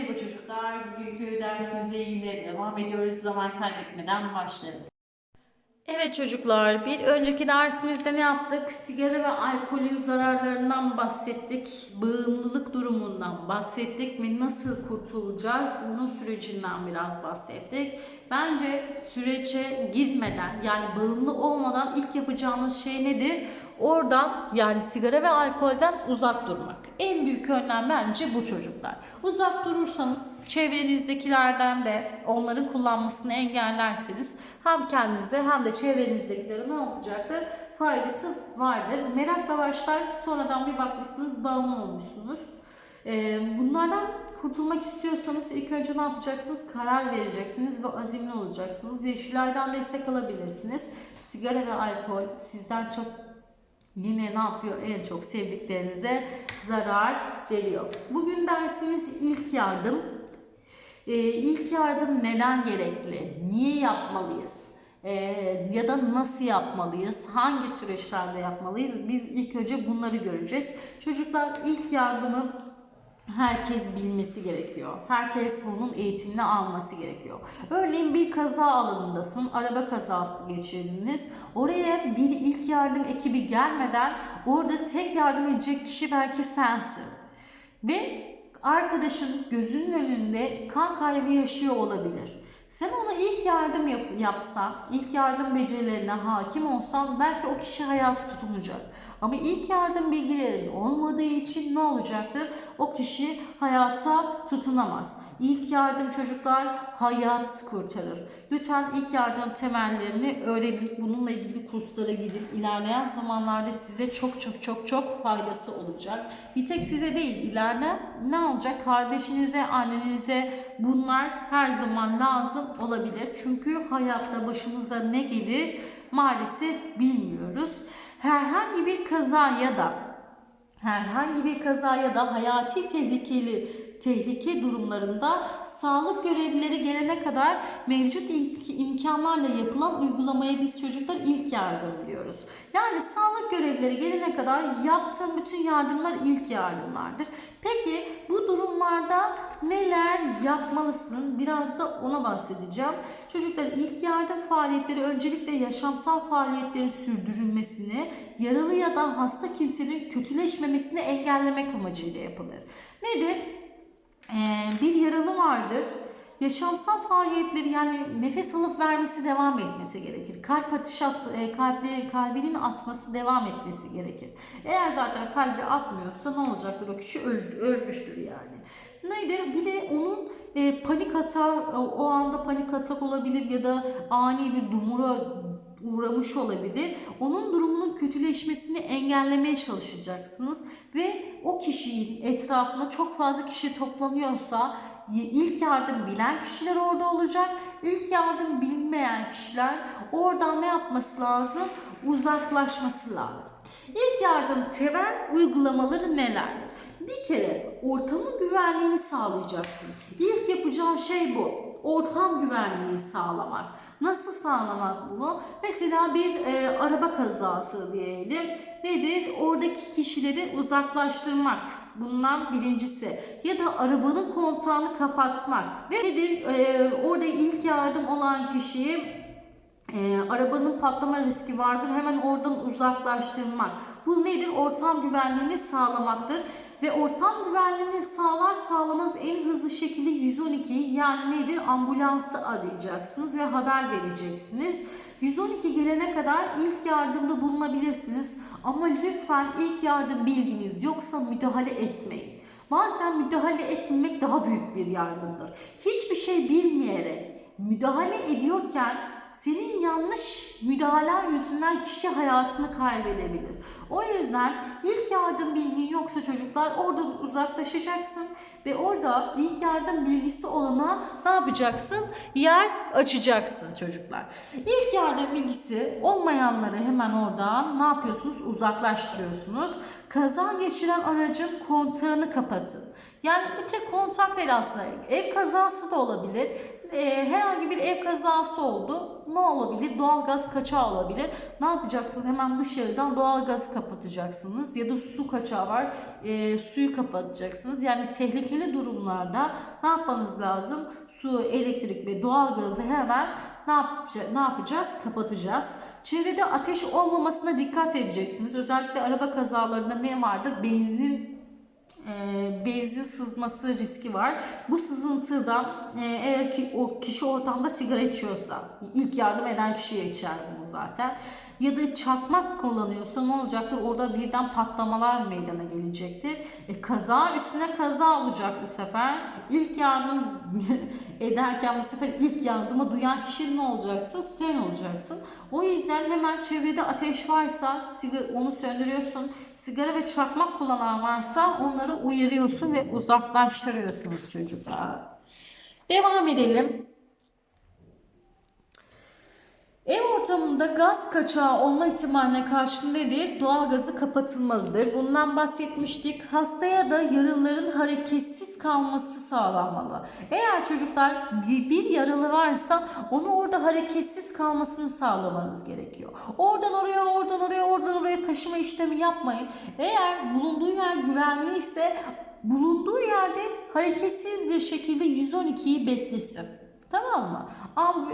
Merhaba çocuklar. Bugünkü dersimize yine devam ediyoruz. Zaman kaybetmeden başlayalım. Evet çocuklar, bir önceki dersimizde ne yaptık? Sigara ve alkolün zararlarından bahsettik. Bağımlılık durumundan bahsettik ve nasıl kurtulacağız? Bunun sürecinden biraz bahsettik. Bence sürece girmeden yani bağımlı olmadan ilk yapacağınız şey nedir? Oradan yani sigara ve alkolden uzak durmak. En büyük önlem bence bu çocuklar. Uzak durursanız çevrenizdekilerden de onların kullanmasını engellerseniz hem kendinize hem de çevrenizdekilere ne yapacaktır? Faydası vardır. Merakla başlar sonradan bir bakmışsınız bağımlı olmuşsunuz. Ee, bunlardan kurtulmak istiyorsanız ilk önce ne yapacaksınız? Karar vereceksiniz ve azimli olacaksınız. Yeşilay'dan destek alabilirsiniz. Sigara ve alkol sizden çok yine ne yapıyor? En çok sevdiklerinize zarar veriyor. Bugün dersimiz ilk yardım. Ee, ilk yardım neden gerekli? Niye yapmalıyız? Ee, ya da nasıl yapmalıyız? Hangi süreçlerde yapmalıyız? Biz ilk önce bunları göreceğiz. Çocuklar ilk yardımı herkes bilmesi gerekiyor. Herkes bunun eğitimini alması gerekiyor. Örneğin bir kaza alanındasın, araba kazası geçirdiniz. Oraya bir ilk yardım ekibi gelmeden orada tek yardım edecek kişi belki sensin. Ve arkadaşın gözünün önünde kan kaybı yaşıyor olabilir. Sen ona ilk yardım yap, yapsan, ilk yardım becerilerine hakim olsan belki o kişi hayatı tutunacak. Ama ilk yardım bilgilerin olmadığı için ne olacaktır? O kişi hayata tutunamaz. İlk yardım çocuklar hayat kurtarır. Lütfen ilk yardım temellerini öğrenin. Bununla ilgili kurslara gidin. İlerleyen zamanlarda size çok çok çok çok faydası olacak. Bir tek size değil ileride ne olacak? Kardeşinize, annenize bunlar her zaman lazım olabilir. Çünkü hayatta başımıza ne gelir maalesef bilmiyoruz. Herhangi bir kaza ya da herhangi bir kaza ya da hayati tehlikeli tehlike durumlarında sağlık görevlileri gelene kadar mevcut im- imkanlarla yapılan uygulamaya biz çocuklar ilk yardım diyoruz. Yani sağlık görevlileri gelene kadar yaptığım bütün yardımlar ilk yardımlardır. Peki bu durumlarda neler yapmalısın? Biraz da ona bahsedeceğim. Çocuklar ilk yardım faaliyetleri öncelikle yaşamsal faaliyetlerin sürdürülmesini, yaralı ya da hasta kimsenin kötüleşmemesini engellemek amacıyla yapılır. Nedir? Yaralı vardır. Yaşamsal faaliyetleri yani nefes alıp vermesi devam etmesi gerekir. Kalp atış at, e, kalbi, kalbinin atması devam etmesi gerekir. Eğer zaten kalbi atmıyorsa ne olacaktır? O kişi öldü, ölmüştür yani. Nedir? Bir de onun e, panik atağı o anda panik atak olabilir ya da ani bir dumura uğramış olabilir. Onun durumunun kötüleşmesini engellemeye çalışacaksınız ve o kişinin etrafına çok fazla kişi toplanıyorsa ilk yardım bilen kişiler orada olacak. İlk yardım bilinmeyen kişiler oradan ne yapması lazım? Uzaklaşması lazım. İlk yardım temel uygulamaları nelerdir? Bir kere ortamın güvenliğini sağlayacaksın. İlk yapacağın şey bu. Ortam güvenliği sağlamak. Nasıl sağlamak bunu? Mesela bir e, araba kazası diyelim. Nedir? Oradaki kişileri uzaklaştırmak. Bundan birincisi. Ya da arabanın kontağını kapatmak. Ve nedir? E, orada ilk yardım olan kişiyi e, arabanın patlama riski vardır. Hemen oradan uzaklaştırmak. Bu nedir? Ortam güvenliğini sağlamaktır. Ve ortam güvenliğini sağlar sağlamaz en hızlı şekilde 112 yani nedir? Ambulansı arayacaksınız ve haber vereceksiniz. 112 gelene kadar ilk yardımda bulunabilirsiniz. Ama lütfen ilk yardım bilginiz yoksa müdahale etmeyin. Bazen müdahale etmemek daha büyük bir yardımdır. Hiçbir şey bilmeyerek müdahale ediyorken senin yanlış müdahalen yüzünden kişi hayatını kaybedebilir. O yüzden ilk yardım bilgin yoksa çocuklar oradan uzaklaşacaksın ve orada ilk yardım bilgisi olana ne yapacaksın? Yer açacaksın çocuklar. İlk yardım bilgisi olmayanları hemen oradan ne yapıyorsunuz? Uzaklaştırıyorsunuz. Kaza geçiren aracın kontağını kapatın. Yani bir tek kontak değil aslında. Ev kazası da olabilir. Ee, herhangi bir ev kazası oldu. Ne olabilir? Doğalgaz kaçağı olabilir. Ne yapacaksınız? Hemen dışarıdan doğalgazı kapatacaksınız. Ya da su kaçağı var. Ee, suyu kapatacaksınız. Yani tehlikeli durumlarda ne yapmanız lazım? Su, elektrik ve doğalgazı hemen ne, yapacağız? ne yapacağız? Kapatacağız. Çevrede ateş olmamasına dikkat edeceksiniz. Özellikle araba kazalarında ne vardır? Benzin e, benzin sızması riski var. Bu sızıntıdan e, eğer ki o kişi ortamda sigara içiyorsa ilk yardım eden kişiye içer bunu zaten. Ya da çakmak kullanıyorsa ne olacaktır? Orada birden patlamalar meydana gelecektir. E, kaza üstüne kaza olacak bu sefer. İlk yardım ederken bu sefer ilk yardımı duyan kişi ne olacaksın? Sen olacaksın. O yüzden hemen çevrede ateş varsa onu söndürüyorsun. Sigara ve çakmak kullanan varsa onları uyarıyorsun ve uzaklaştırıyorsunuz çocuklar. Devam edelim. Ev ortamında gaz kaçağı olma ihtimaline karşı nedir? Doğalgazı kapatılmalıdır. Bundan bahsetmiştik. Hastaya da yaralıların hareketsiz kalması sağlanmalı. Eğer çocuklar bir, bir yaralı varsa onu orada hareketsiz kalmasını sağlamanız gerekiyor. Oradan oraya, oradan oraya, oradan oraya taşıma işlemi yapmayın. Eğer bulunduğu yer güvenli ise bulunduğu yerde hareketsiz bir şekilde 112'yi beklesin. Tamam mı?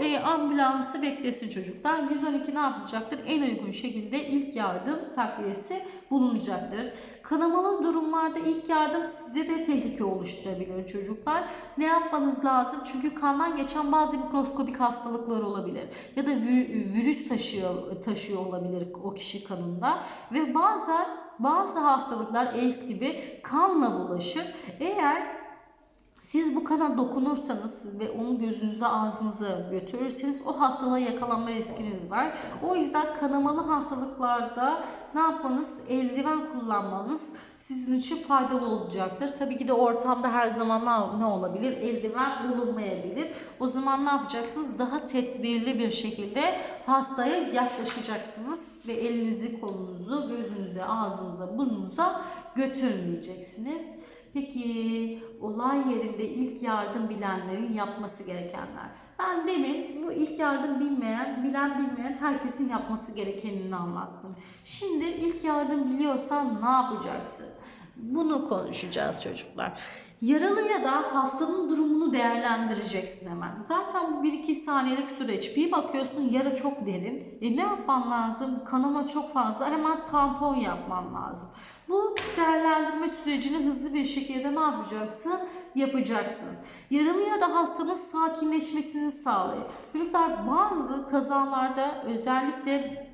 E, ambulansı beklesin çocuklar. 112 ne yapacaktır? En uygun şekilde ilk yardım takviyesi bulunacaktır. Kanamalı durumlarda ilk yardım size de tehlike oluşturabilir çocuklar. Ne yapmanız lazım? Çünkü kandan geçen bazı mikroskobik hastalıklar olabilir. Ya da virüs taşıyor, taşıyor olabilir o kişi kanında. Ve bazen bazı hastalıklar AIDS gibi kanla bulaşır. Eğer siz bu kana dokunursanız ve onu gözünüze ağzınıza götürürseniz o hastalığa yakalanma riskiniz var. O yüzden kanamalı hastalıklarda ne yapmanız? Eldiven kullanmanız sizin için faydalı olacaktır. Tabii ki de ortamda her zaman ne, olabilir? Eldiven bulunmayabilir. O zaman ne yapacaksınız? Daha tedbirli bir şekilde hastaya yaklaşacaksınız ve elinizi, kolunuzu gözünüze, ağzınıza, burnunuza götürmeyeceksiniz. Peki olay yerinde ilk yardım bilenlerin yapması gerekenler. Ben demin bu ilk yardım bilmeyen, bilen bilmeyen herkesin yapması gerekenini anlattım. Şimdi ilk yardım biliyorsan ne yapacaksın? Bunu konuşacağız çocuklar. Yaralı ya da hastanın durumunu değerlendireceksin hemen. Zaten bu 1-2 saniyelik süreç. Bir bakıyorsun yara çok derin. E ne yapman lazım? Kanama çok fazla. Hemen tampon yapman lazım. Bu değerlendirme sürecini hızlı bir şekilde ne yapacaksın? Yapacaksın. Yaralı ya da hastanın sakinleşmesini sağlayın. Çocuklar bazı kazalarda özellikle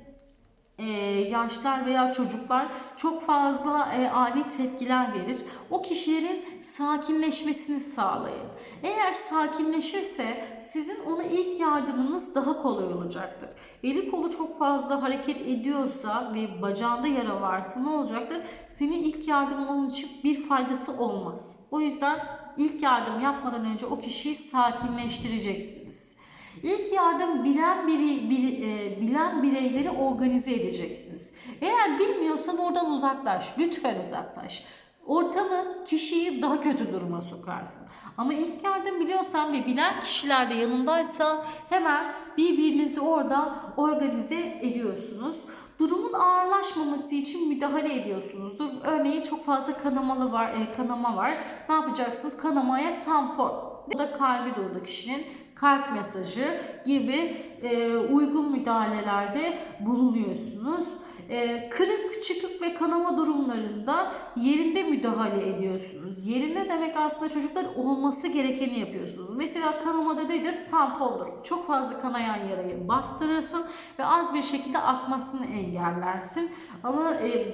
e, yaşlar veya çocuklar çok fazla e, ani tepkiler verir. O kişilerin sakinleşmesini sağlayın. Eğer sakinleşirse sizin ona ilk yardımınız daha kolay olacaktır. Eli kolu çok fazla hareket ediyorsa ve bacağında yara varsa ne olacaktır? Senin ilk yardımın onun için bir faydası olmaz. O yüzden ilk yardım yapmadan önce o kişiyi sakinleştireceksiniz. İlk yardım bilen biri, bili- e, bilen bireyleri organize edeceksiniz. Eğer bilmiyorsan oradan uzaklaş. Lütfen uzaklaş. Ortamı, kişiyi daha kötü duruma sokarsın. Ama ilk yardım biliyorsan ve bilen kişiler de yanındaysa hemen birbirinizi orada organize ediyorsunuz. Durumun ağırlaşmaması için müdahale ediyorsunuzdur. Örneğin çok fazla kanamalı var, e, kanama var. Ne yapacaksınız? Kanamaya tampon. Bu da kalbi durdu kişinin kalp mesajı gibi e, uygun müdahalelerde bulunuyorsunuz. E, kırık, çıkık ve kanama durumlarında yerinde müdahale ediyorsunuz. Yerinde demek aslında çocuklar olması gerekeni yapıyorsunuz. Mesela kanamada nedir? Tampondur. Çok fazla kanayan yarayı bastırırsın ve az bir şekilde akmasını engellersin. Ama e,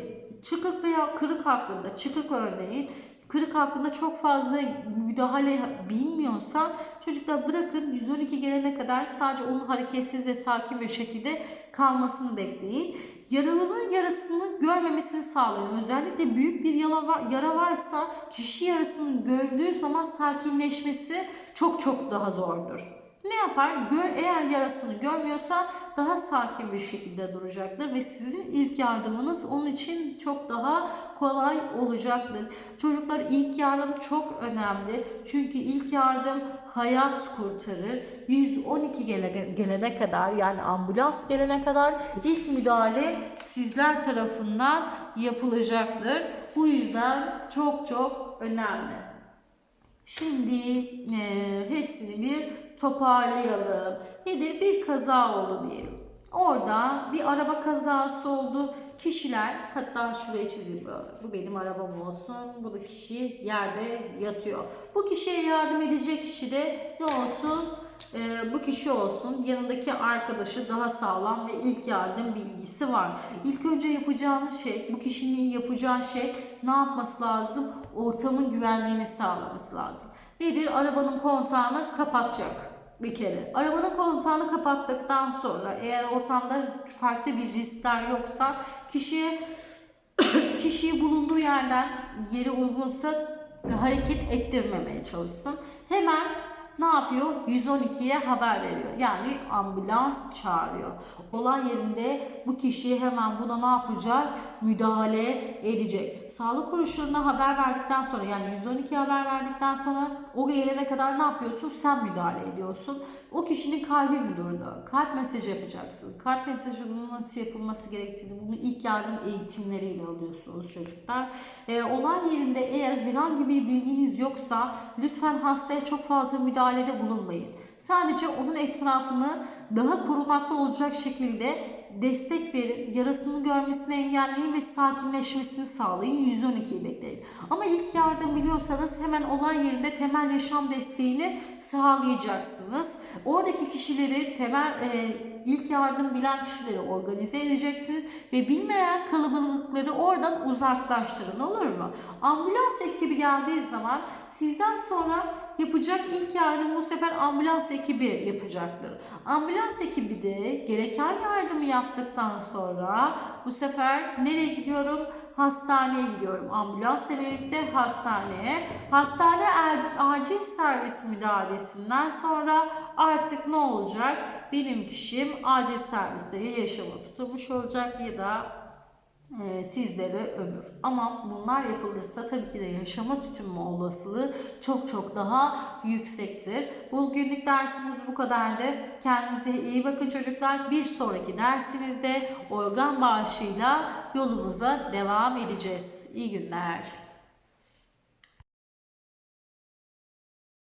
çıkık veya kırık hakkında, çıkık örneği Kırık hakkında çok fazla müdahale bilmiyorsan çocuklar bırakın 112 gelene kadar sadece onun hareketsiz ve sakin bir şekilde kalmasını bekleyin. Yaralının yarasını görmemesini sağlayın. Özellikle büyük bir yara, var- yara varsa kişi yarasını gördüğü zaman sakinleşmesi çok çok daha zordur. Ne yapar? Gör, eğer yarasını görmüyorsa daha sakin bir şekilde duracaktır ve sizin ilk yardımınız onun için çok daha kolay olacaktır. Çocuklar ilk yardım çok önemli. Çünkü ilk yardım hayat kurtarır. 112 gele- gelene kadar yani ambulans gelene kadar ilk müdahale sizler tarafından yapılacaktır. Bu yüzden çok çok önemli. Şimdi e, hepsini bir toparlayalım. Nedir? Bir kaza oldu diyelim. Orada bir araba kazası oldu. Kişiler hatta şuraya çizeyim böyle. Bu benim arabam olsun. Bu da kişi yerde yatıyor. Bu kişiye yardım edecek kişi de ne olsun? Ee, bu kişi olsun. Yanındaki arkadaşı daha sağlam ve ilk yardım bilgisi var. İlk önce yapacağınız şey, bu kişinin yapacağı şey ne yapması lazım? Ortamın güvenliğini sağlaması lazım. Nedir? Arabanın kontağını kapatacak bir kere. Arabanın kontağını kapattıktan sonra eğer ortamda farklı bir riskler yoksa kişiye kişiyi bulunduğu yerden yeri uygunsa hareket ettirmemeye çalışsın. Hemen ne yapıyor? 112'ye haber veriyor. Yani ambulans çağırıyor. Olay yerinde bu kişiye hemen buna ne yapacak? Müdahale edecek. Sağlık kuruluşlarına haber verdikten sonra yani 112'ye haber verdikten sonra o gelene kadar ne yapıyorsun? Sen müdahale ediyorsun. O kişinin kalbi mi durdu? Kalp mesajı yapacaksın. Kalp mesajının nasıl yapılması gerektiğini bunu ilk yardım eğitimleriyle alıyorsunuz çocuklar. Ee, olay yerinde eğer herhangi bir bilginiz yoksa lütfen hastaya çok fazla müdahalede bulunmayın. Sadece onun etrafını daha korunaklı olacak şekilde destek verin, yarasını görmesini engelleyin ve sakinleşmesini sağlayın. 112'yi bekleyin. Ama ilk yardım biliyorsanız hemen olay yerinde temel yaşam desteğini sağlayacaksınız. Oradaki kişileri temel e, ilk yardım bilen kişileri organize edeceksiniz ve bilmeyen kalabalıkları oradan uzaklaştırın olur mu? Ambulans ekibi geldiği zaman sizden sonra yapacak ilk yardım bu sefer ambulans ekibi yapacaktır. Ambulans ekibi de gereken yardımı yaptıktan sonra bu sefer nereye gidiyorum? Hastaneye gidiyorum. Ambulansla birlikte hastaneye. Hastane er- acil servis müdahalesinden sonra artık ne olacak? Benim kişim acil serviste ya yaşama tutulmuş olacak ya da sizlere ömür. Ama bunlar yapılırsa tabii ki de yaşama tutunma olasılığı çok çok daha yüksektir. Bugünlük dersimiz bu kadardı. Kendinize iyi bakın çocuklar. Bir sonraki dersimizde organ bağışıyla yolumuza devam edeceğiz. İyi günler.